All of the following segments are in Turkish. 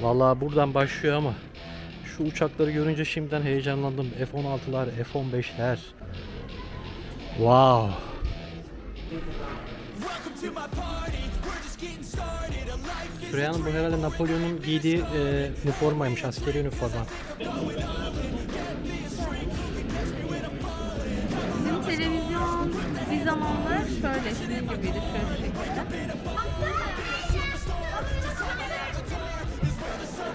Vallahi buradan başlıyor ama şu uçakları görünce şimdiden heyecanlandım. F-16'lar, F-15'ler. Wow. Süreyya Hanım bu herhalde Napolyon'un giydiği e, üniformaymış, askeri üniforma. Bizim televizyon bir zamanlar şöyle sizin gibiydi şöyle şekilde.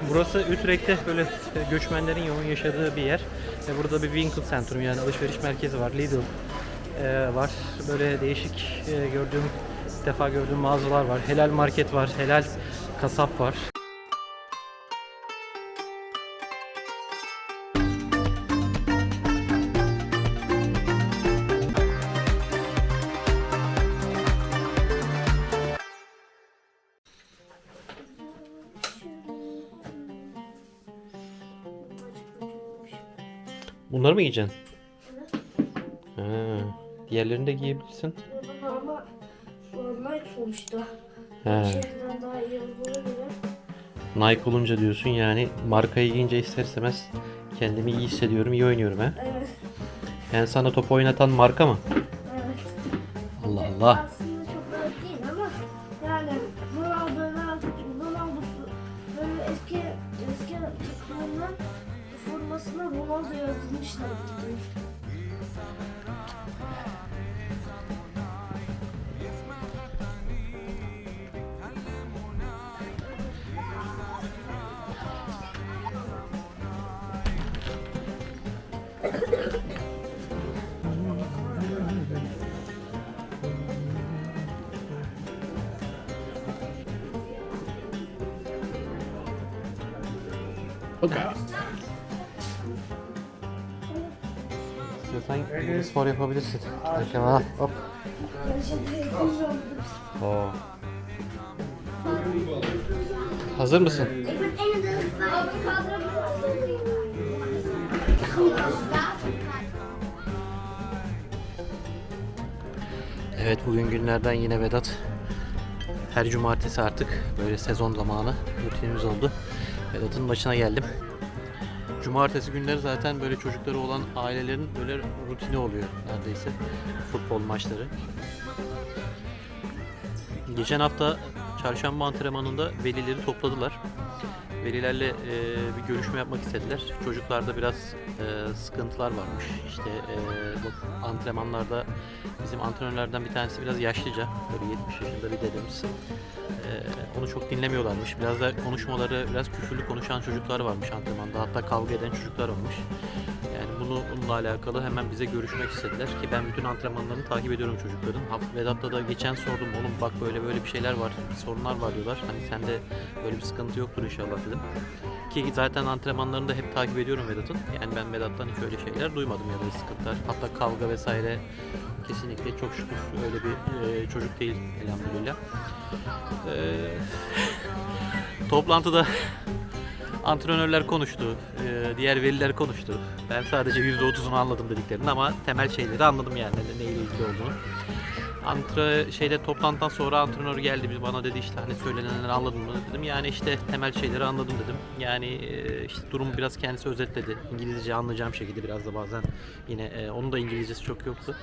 Burası Utrecht'te böyle e, göçmenlerin yoğun yaşadığı bir yer. Ve burada bir Winkel Centrum yani alışveriş merkezi var. Lidl e, var. Böyle değişik e, gördüğüm, defa gördüğüm mağazalar var. Helal market var. Helal kasap var. Mı giyeceksin? Ha, diğerlerini de giyebilirsin. Baba ama Nike sonuçta. He. Şeyden daha iyi olduğuna göre. Nike olunca diyorsun yani markayı giyince ister istemez kendimi iyi hissediyorum, iyi oynuyorum ha. Evet. Yani sana top oynatan marka mı? Evet. Allah Allah. Okay. İstiyorsan bir spor yapabilirsin. Tamam. Hop. Oo. Hazır mısın? Evet bugün günlerden yine Vedat. Her cumartesi artık böyle sezon zamanı rutinimiz oldu. Vedat'ın başına geldim. Cumartesi günleri zaten böyle çocukları olan ailelerin böyle rutini oluyor neredeyse futbol maçları. Geçen hafta çarşamba antrenmanında velileri topladılar. Velilerle e, bir görüşme yapmak istediler. Çocuklarda biraz e, sıkıntılar varmış. İşte e, bu antrenmanlarda bizim antrenörlerden bir tanesi biraz yaşlıca, böyle 70 yaşında bir dedemiz. E, onu çok dinlemiyorlarmış. Biraz da konuşmaları, biraz küfürlü konuşan çocuklar varmış antrenmanda. Hatta kavga eden çocuklar olmuş. Bununla alakalı hemen bize görüşmek istediler ki ben bütün antrenmanlarını takip ediyorum çocukların. Vedat'ta da geçen sordum oğlum bak böyle böyle bir şeyler var, sorunlar var diyorlar. Hani sende böyle bir sıkıntı yoktur inşallah dedim. Ki zaten antrenmanlarını da hep takip ediyorum Vedat'ın. Yani ben Vedat'tan hiç öyle şeyler duymadım ya da sıkıntılar. Hatta kavga vesaire kesinlikle çok şükür öyle bir e, çocuk değil elhamdülillah. E, toplantıda antrenörler konuştu, e, diğer veliler konuştu. Ben sadece %30'unu anladım dediklerini ama temel şeyleri anladım yani ne- neyle ilgili olduğunu. Antre şeyde toplantıdan sonra antrenör geldi bir bana dedi işte hani söylenenleri anladın mı dedim. Yani işte temel şeyleri anladım dedim. Yani e, işte durumu biraz kendisi özetledi. İngilizce anlayacağım şekilde biraz da bazen yine e, onun da İngilizcesi çok yoktu.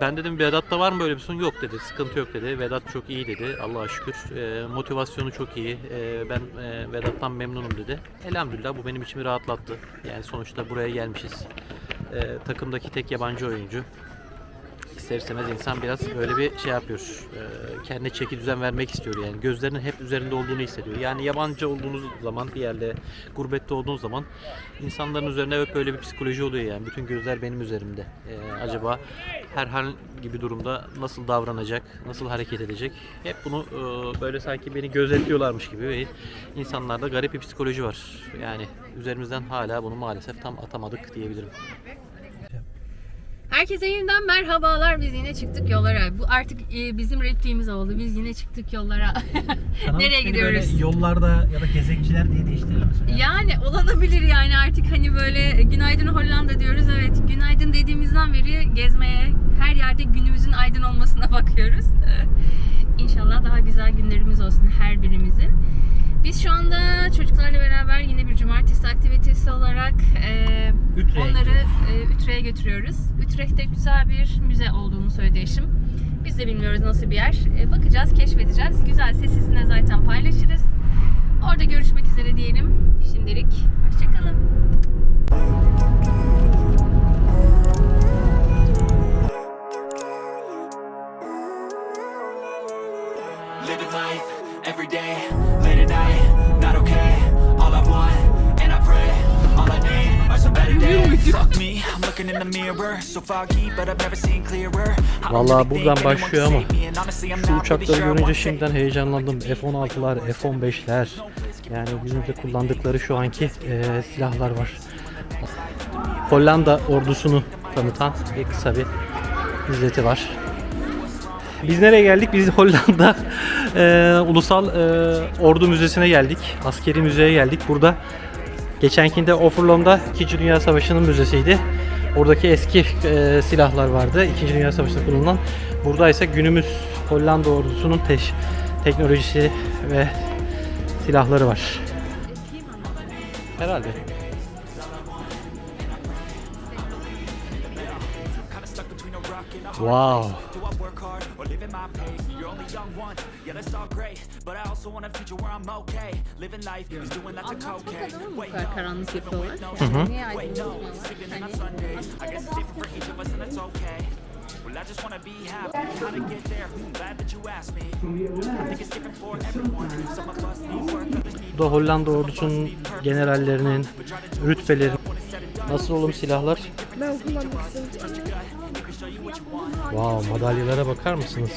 Ben dedim Vedat'ta var mı böyle bir sorun? Yok dedi. Sıkıntı yok dedi. Vedat çok iyi dedi. Allah'a şükür. Ee, motivasyonu çok iyi. Ee, ben e, Vedat'tan memnunum dedi. Elhamdülillah bu benim içimi rahatlattı. Yani sonuçta buraya gelmişiz. Ee, takımdaki tek yabancı oyuncu. İster istemez insan biraz böyle bir şey yapıyor. Ee, kendine çeki düzen vermek istiyor yani. Gözlerinin hep üzerinde olduğunu hissediyor. Yani yabancı olduğunuz zaman bir yerde gurbette olduğunuz zaman insanların üzerine hep böyle bir psikoloji oluyor yani. Bütün gözler benim üzerimde. Ee, acaba herhangi bir durumda nasıl davranacak, nasıl hareket edecek? Hep bunu e, böyle sanki beni gözetliyorlarmış gibi ve insanlarda garip bir psikoloji var. Yani üzerimizden hala bunu maalesef tam atamadık diyebilirim. Herkese yeniden merhabalar. Biz yine çıktık yollara. Bu artık e, bizim repliğimiz oldu. Biz yine çıktık yollara. Nereye gidiyoruz? yollarda ya da gezenciler diye değiştirelim Yani olabilir yani artık hani böyle günaydın Hollanda diyoruz. Evet günaydın dediğimizden beri gezmeye her yerde günümüzün aydın olmasına bakıyoruz. İnşallah daha güzel günlerimiz olsun her birimizin. Biz çocuklarla beraber yine bir cumartesi aktivitesi olarak e, onları e, Utrecht'e götürüyoruz. Utrecht'te güzel bir müze olduğunu söyledi eşim. Biz de bilmiyoruz nasıl bir yer. E, bakacağız, keşfedeceğiz. Güzelse sizinle zaten paylaşırız. Orada görüşmek üzere diyelim. Şimdilik hoşçakalın. Living life every day, late at night, really buradan başlıyor ama şu uçakları görünce şimdiden heyecanlandım. F-16'lar, F-15'ler yani günümüzde kullandıkları şu anki e, silahlar var. Hollanda ordusunu tanıtan bir kısa bir izleti var. Biz nereye geldik? Biz Hollanda e, Ulusal e, Ordu Müzesi'ne geldik. Askeri müzeye geldik. Burada geçenkinde Ofurlom'da 2. Dünya Savaşı'nın müzesiydi. Oradaki eski e, silahlar vardı. 2. Dünya Savaşı'nda kullanılan. Burada ise günümüz Hollanda ordusunun teş- teknolojisi ve silahları var. Herhalde. Wow. Yeah, that's all great. But I also want a future where I'm okay. Living life is doing lots of cocaine. Wait, no, karanlık yapıyorlar? Hani I guess it's different for each of us, and that's okay. Well, I just wanna be happy. How to get there? Hmm, glad that you asked me. I think it's different for everyone. Some of us need work, others need Bu da Hollanda ordusunun generallerinin rütbeleri. Nasıl oğlum silahlar? Ben kullanmak istedim. Wow, madalyalara bakar mısınız?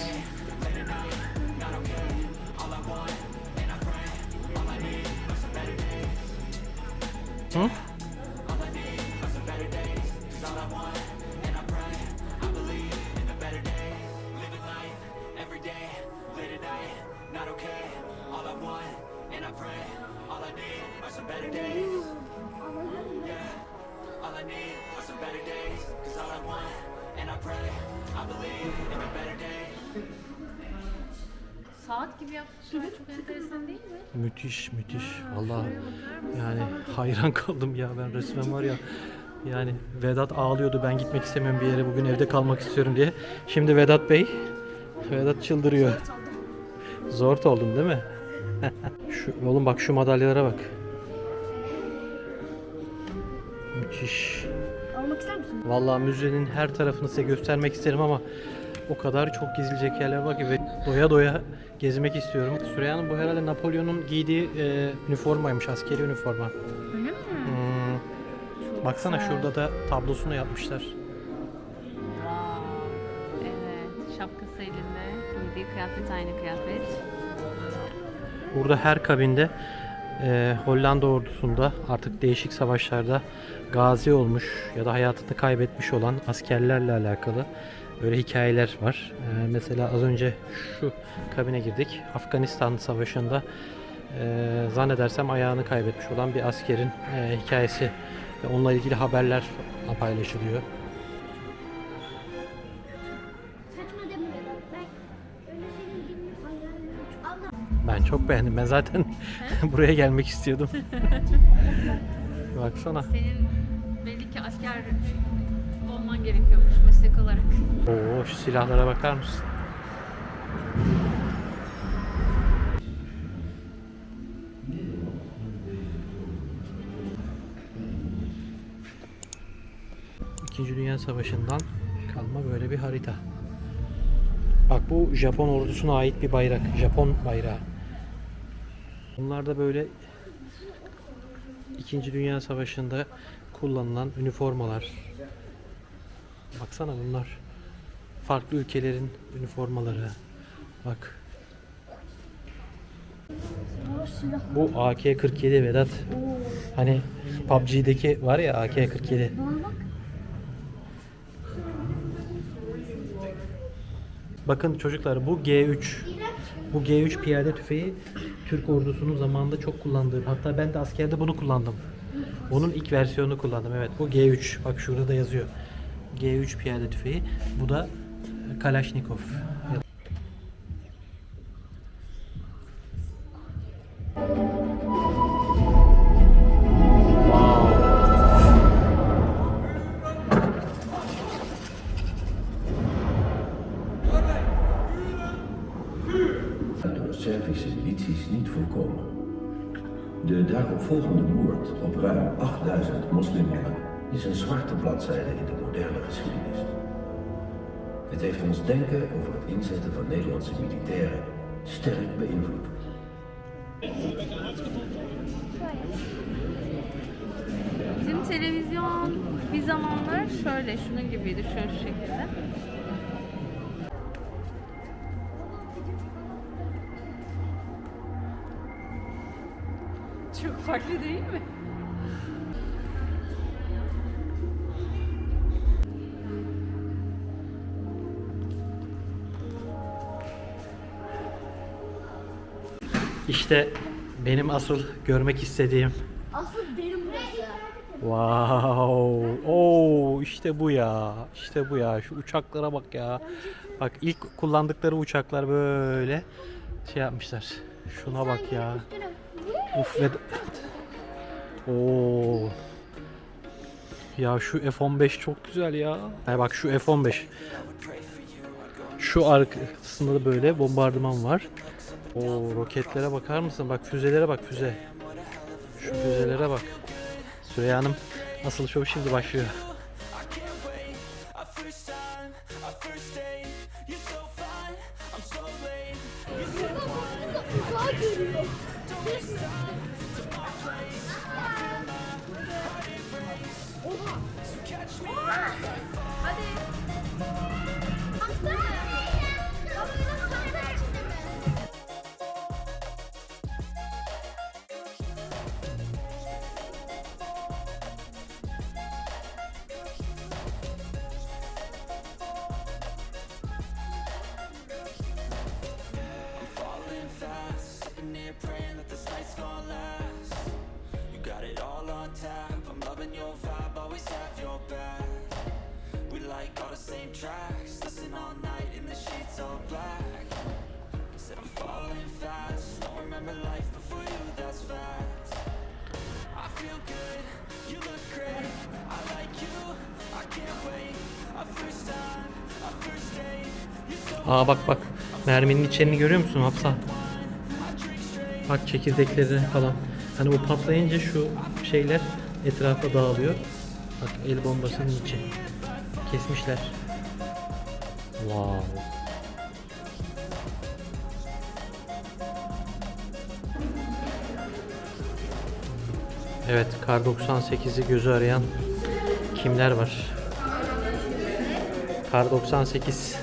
All I want, and I pray, all I need are some better days. Yeah, all I need are some better days. Cause all I want, and I pray, I believe in a better day. Saat gibi yapmışlar. Çok enteresan değil mi? Müthiş, müthiş. Vallahi yani hayran kaldım ya ben resmen var ya. Yani Vedat ağlıyordu ben gitmek istemiyorum bir yere bugün evde kalmak istiyorum diye. Şimdi Vedat Bey, Vedat çıldırıyor. Zor oldun değil mi? şu, oğlum bak şu madalyalara bak. Müthiş. Almak ister misin? Vallahi müzenin her tarafını size göstermek isterim ama o kadar çok gezilecek yerler var ki ve doya doya gezmek istiyorum. Süreyya Hanım bu herhalde Napolyon'un giydiği e, üniformaymış, askeri üniforma. Öyle mi? Hmm. Baksana şurada da tablosunu yapmışlar. Wow. Evet. Şapkası elinde. Giydiği kıyafet aynı kıyafet. Burada her kabinde e, Hollanda ordusunda artık değişik savaşlarda gazi olmuş ya da hayatını kaybetmiş olan askerlerle alakalı böyle hikayeler var. E, mesela az önce şu kabine girdik. Afganistan Savaşı'nda e, zannedersem ayağını kaybetmiş olan bir askerin e, hikayesi ve onunla ilgili haberler paylaşılıyor. Ben çok beğendim. Ben zaten buraya gelmek istiyordum. Baksana. Senin belli ki asker olman gerekiyormuş meslek olarak. Oo şu silahlara bakar mısın? İkinci Dünya Savaşı'ndan kalma böyle bir harita. Bak bu Japon ordusuna ait bir bayrak. Japon bayrağı. Bunlar da böyle İkinci Dünya Savaşı'nda kullanılan üniformalar. Baksana bunlar farklı ülkelerin üniformaları. Bak. Bu silah. Bu AK-47 Vedat. Hani PUBG'deki var ya AK-47. Bana bak. Bakın çocuklar bu G3. Bu G3 piyade tüfeği Türk ordusunun zamanında çok kullandığı. Hatta ben de askerde bunu kullandım. Bunun ilk versiyonunu kullandım. Evet bu G3. Bak şurada da yazıyor. G3 piyade tüfeği. Bu da e, Kalashnikov. Servische ambities niet voorkomen. De daaropvolgende moord op ruim 8000 moslimmannen is een zwarte bladzijde in de moderne geschiedenis. Het heeft ons denken over het inzetten van Nederlandse militairen sterk beïnvloed. Bizim televizyon bir zamanlar şöyle şunun gibiydi şöyle şekilde. Çok farklı değil mi? İşte benim asıl görmek istediğim Asıl benim burası. Wow. Oo işte bu ya. İşte bu ya. Şu uçaklara bak ya. Bak ilk kullandıkları uçaklar böyle şey yapmışlar. Şuna bak ya. Uf ve Oo. Ya şu F15 çok güzel ya. Ha bak şu F15. Şu arkasında da böyle bombardıman var. O roketlere bakar mısın? Bak füzelere bak füze. Şu füzelere bak. Süreyya Hanım asıl şov şimdi başlıyor. Aa bak bak merminin içerini görüyor musun Hafsa? Bak çekirdekleri falan. Hani bu patlayınca şu şeyler etrafa dağılıyor. Bak el bombasının içi. Kesmişler. Wow. Evet, Kar 98'i gözü arayan kimler var? Kar 98.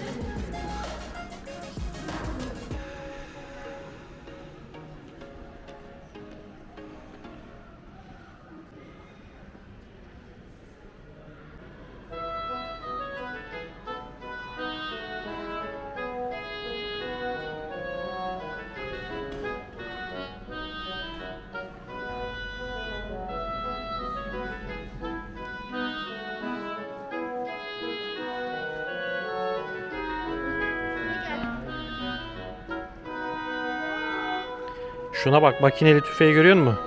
Şuna bak makineli tüfeği görüyor musun?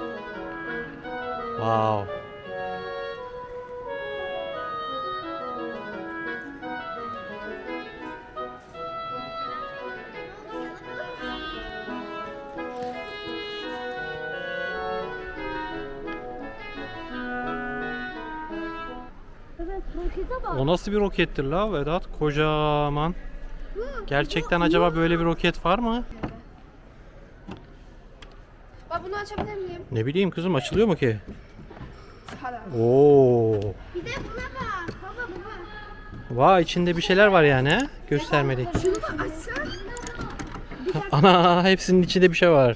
Wow. O nasıl bir rokettir la Vedat? Kocaman. Gerçekten acaba böyle bir roket var mı? Bak bunu açabilir miyim? Ne bileyim kızım açılıyor mu ki? Oo. Bir de buna bak. Baba buna. Vay içinde bir şeyler var yani he? Göstermelik. Şunu da. Ana hepsinin içinde bir şey var.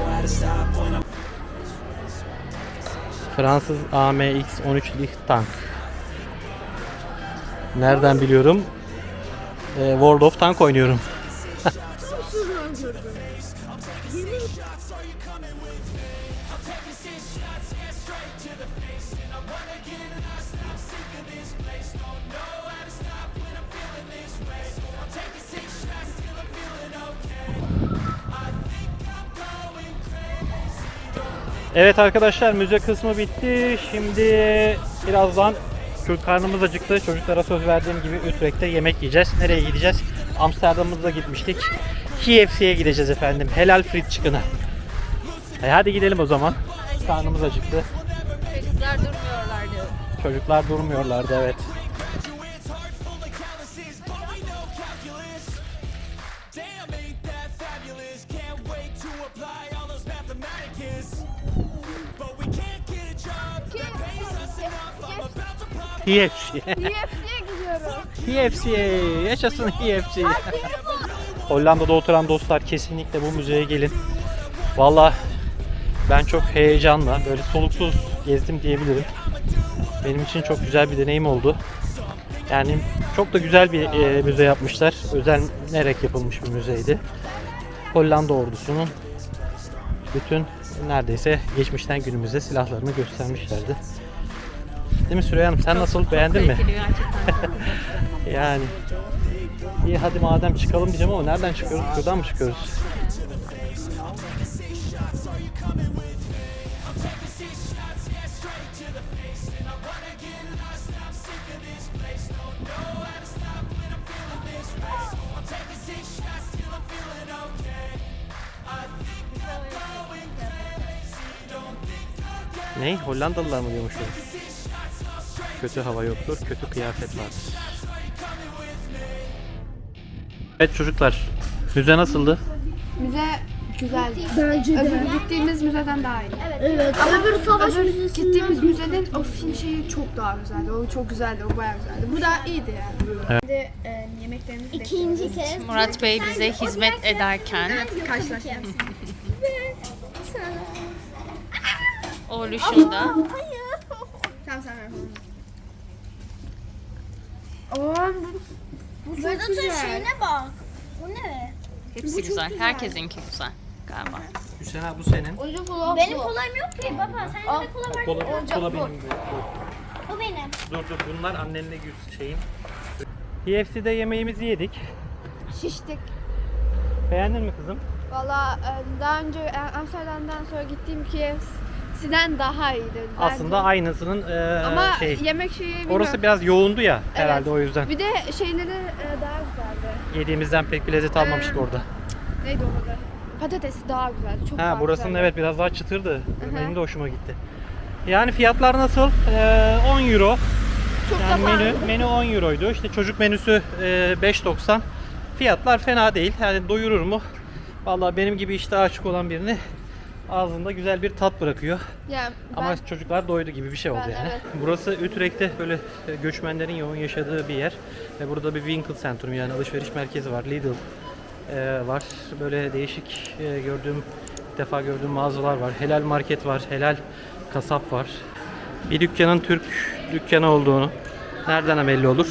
Fransız AMX 13 Licht tank. Nereden biliyorum? Ee, World of Tank oynuyorum. Evet arkadaşlar müze kısmı bitti. Şimdi birazdan karnımız acıktı. Çocuklara söz verdiğim gibi Utrecht'te yemek yiyeceğiz. Nereye gideceğiz? Amsterdam'da gitmiştik. KFC'ye gideceğiz efendim. Helal frit çıkına. E hadi gidelim o zaman. Karnımız acıktı. Çocuklar durmuyorlar diyor. Çocuklar durmuyorlardı evet. KFC. UFC'ye gidiyorum. KFC. Yaşasın KFC. Hollanda'da oturan dostlar kesinlikle bu müzeye gelin. Valla ben çok heyecanla böyle soluksuz gezdim diyebilirim. Benim için çok güzel bir deneyim oldu. Yani çok da güzel bir e, müze yapmışlar. Özenerek yapılmış bir müzeydi. Hollanda ordusunun bütün neredeyse geçmişten günümüze silahlarını göstermişlerdi. Değil mi Süreyya Hanım? Sen nasıl? Beğendin mi? Yani. İyi hadi madem çıkalım diyeceğim ama nereden çıkıyoruz? Şuradan mı çıkıyoruz? Ne? Hollandalılar mı diyormuş? Kötü hava yoktur, kötü kıyafet vardır. Evet çocuklar, müze nasıldı? Müze güzel. Bence Öbür gittiğimiz müzeden daha iyi. Evet. Ama bir savaş Öbür müzesinden gittiğimiz müzenin o film şeyi çok daha güzeldi. O çok güzeldi. O bayağı güzeldi. Bu da iyiydi yani. Evet. Şimdi e, yemeklerimizi İkinci kez. Murat Bey bize hizmet ederken Evet, karşılaştık. Oğluş'un da Tamam sen ver. Oo, bu, bu çok Burada güzel. şeyine bak. Bu ne? hepsi güzel. Herkesinki güzel galiba. Hüseyin abi bu senin. Benim kolayım yok ki baba. Sen de kola var. Kola, kola benim. Bu benim. Dur dur bunlar annenle yüz şeyin. KFC'de yemeğimizi yedik. Şiştik. Beğendin mi kızım? Valla e, daha önce e, Amsterdam'dan sonra gittiğim KFC'den daha iyiydi. bence. Aslında aynısının eee, Ama şey. yemek şeyi bilmiyorum. Orası biraz yoğundu ya herhalde o yüzden. Bir de şeyleri e, daha güzeldi. Yediğimizden pek bir lezzet almamıştık Ee, orada. Neydi o adı? Patatesi daha güzeldi. Çok Ha daha burasının güzeldi. evet biraz daha çıtırdı. Benim de hoşuma gitti. Yani fiyatlar nasıl? Eee 10 euro. Çok da Yani menü, pahalı. menü 10 euroydu. İşte çocuk menüsü e, 5.90. Fiyatlar fena değil. Yani doyurur mu? Vallahi benim gibi işte açık olan birini ağzında güzel bir tat bırakıyor. Yani ben, Ama çocuklar doydu gibi bir şey oldu Ben, yani. evet. Burası Utrecht'te böyle e, göçmenlerin yoğun yaşadığı bir yer. Ve burada bir Winkel Centrum yani alışveriş merkezi var. Lidl e, var. Böyle değişik e, gördüğüm ilk defa gördüğüm mağazalar var. Helal market var. Helal kasap var. Bir dükkanın Türk dükkanı olduğunu nereden belli olur?